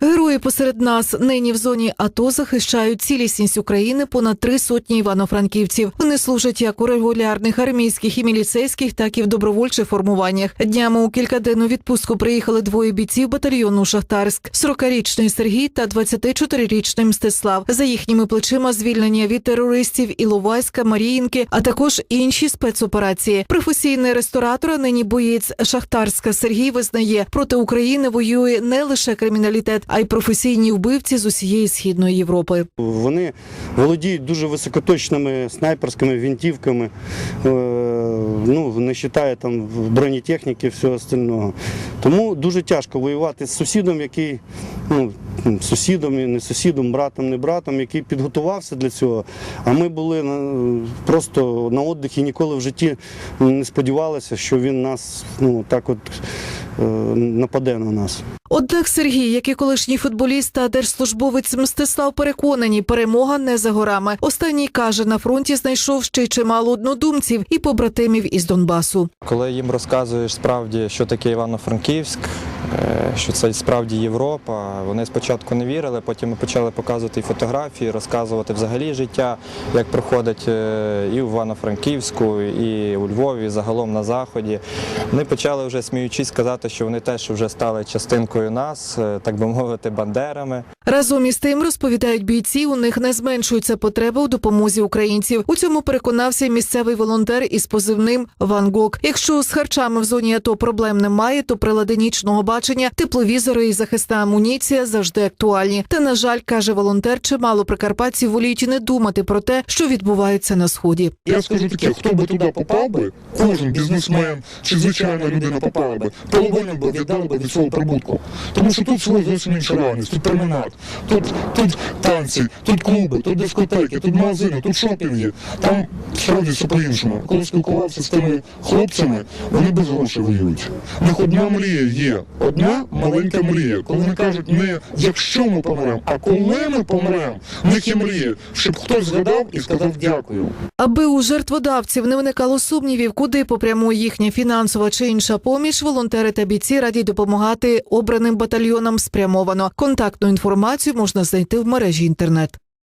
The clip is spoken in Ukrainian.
Герої посеред нас нині в зоні АТО захищають цілісність України понад три сотні івано-франківців. Вони служать як у регулярних армійських і міліцейських, так і в добровольчих формуваннях. Днями у кількаденну відпустку приїхали двоє бійців батальйону Шахтарськ: 40-річний Сергій та 24-річний Мстислав. За їхніми плечима звільнення від терористів Іловайська, Маріїнки, а також інші спецоперації. Професійний ресторатор, а нині боєць Шахтарська Сергій визнає, проти України воює не лише криміналітет, а й професійні вбивці з усієї східної Європи. Вони володіють дуже високоточними снайперськими гвинтівками, е, ну, не вважає там бронетехніки всього остального. Тому дуже тяжко воювати з сусідом, який ну, сусідом, і не сусідом, братом, не братом, який підготувався для цього. А ми були просто на віддихі, ніколи в житті не сподівалися, що він нас ну, так от нападе на нас. Однак Сергій, як і колишній футболіст та держслужбовець Мстислав, переконані, перемога не за горами. Останній каже, на фронті знайшов ще й чимало однодумців і побратимів із Донбасу. Коли їм розказуєш справді, що таке Івано-Франківськ, е, що це справді Європа, вони спочатку не вірили, потім ми почали показувати фотографії, розказувати взагалі життя, як проходить е, і в Івано-Франківську, і у Львові, і загалом на Заході. Вони почали вже сміючись сказати, що вони теж вже стали частинкою нас, е, так би мовити, бандерами. Разом із тим розповідають бійці, у них не зменшується потреба у допомозі українців. У цьому переконався місцевий волонтер із позивним Ван. Якщо з харчами в зоні АТО проблем немає, то прилади нічного бачення, тепловізори і захисна амуніція завжди актуальні. Та на жаль, каже волонтер, чимало прикарпатців воліють не думати про те, що відбувається на сході. Я скажу таке, хто би туди попав би, кожен бізнесмен чи звичайна людина попала би, половину би віддали би від свого прибутку. Тому що тут свого зовсім інша реальність, тут термінат, тут, тут танці, тут клуби, тут дискотеки, тут магазини, тут шопінги. Там справді все по-іншому. Коли спілкувався з тими хлопцями, вони без грошей воюють. У них одна мрія є, одна маленька мрія. Коли вони кажуть, не якщо ми помремо, а коли ми помремо, в них є мрія, щоб хтось згадав і сказав дякую. Аби у жертводавців не виникало сумнівів, куди попрямує їхня фінансова чи інша поміч, волонтери та бійці раді допомагати обраним батальйонам спрямовано. Контактну інформацію можна знайти в мережі інтернет.